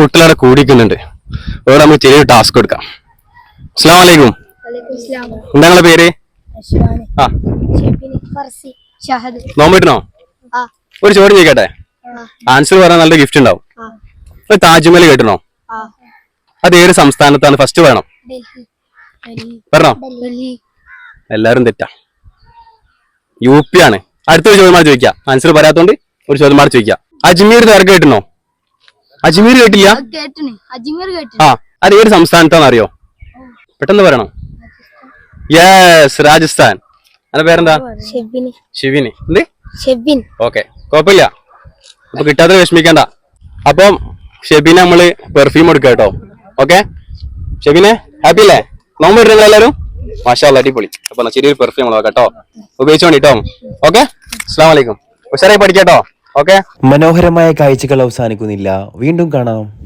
കുട്ടികളവിടെ കൂടിക്കുന്നുണ്ട്. അവിടെ നമുക്ക് ചെറിയൊരു ടാസ്ക് കൊടുക്കാം അസ്സാം വലൈക്കും എന്താ നിങ്ങളെ പേര്? ആ. നോമ്പിട്ടണോ? ഒരു ചോദ്യം ചോദിക്കട്ടെ? ആൻസർ പറയാൻ നല്ല ഗിഫ്റ്റ് ഉണ്ടാവും. താജ്മഹൽ കേട്ടണോ അത് ഏത് സംസ്ഥാനത്താണ്? ഫസ്റ്റ് വേണം. പറഞ്ഞോ? എല്ലാരും തെറ്റാ. യു പി ആണ്. അടുത്തൊരു ചോദ്യം മാറി ചോദിക്കാം. ആൻസർ പറയാത്തോണ്ട് ഒരു ചോദ്യം മാറി ചോദിക്കാം. അജ്മീർ തിരക്ക് കേട്ടണോ അജ്മീർ കേട്ടില്ല? കേട്ടിന്. അജ്മീർ കേട്ടിന്. ആ അത് ഏത് സംസ്ഥാനത്താണെന്ന് അറിയോ പെട്ടെന്ന് പറയണോ. യെസ് രാജസ്ഥാൻ. അതിന്റെ പേരെന്താ? ഷെബിന്. ശിവിന് എന്ത്? ഷെബിൻ. ഓക്കെ കുഴപ്പമില്ല. അപ്പൊ കിട്ടാതെ വിഷമിക്കണ്ട. അപ്പം ഷെബിനെ നമ്മൾ പെർഫ്യൂം കൊടുക്കുക കേട്ടോ. ഓക്കെ ഷെബിനെ ഹാപ്പി അല്ലേ? നോമ്പ് ഇടുന്ന എല്ലാവരും? മാഷാ അല്ലാ, അടിപൊളി. അപ്പൊ ചെറിയൊരു പെർഫ്യൂം നമ്മൾ കേട്ടോ. ഉപയോഗിച്ചോണ്ടിട്ടോ. ഓക്കെ അസ്സാം വലൈക്കും ഉഷാറായി പഠിക്കട്ടോ ഓക്കെ? മനോഹരമായ കാഴ്ചകൾ അവസാനിക്കുന്നില്ല. വീണ്ടും കാണാം.